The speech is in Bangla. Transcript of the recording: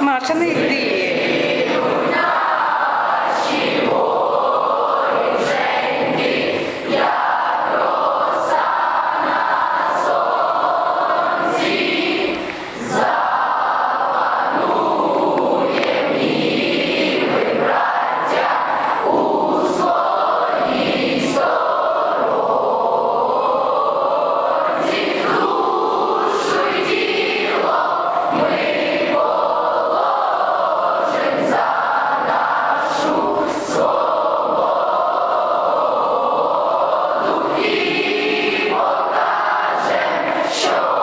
Ну, а шани йди. show.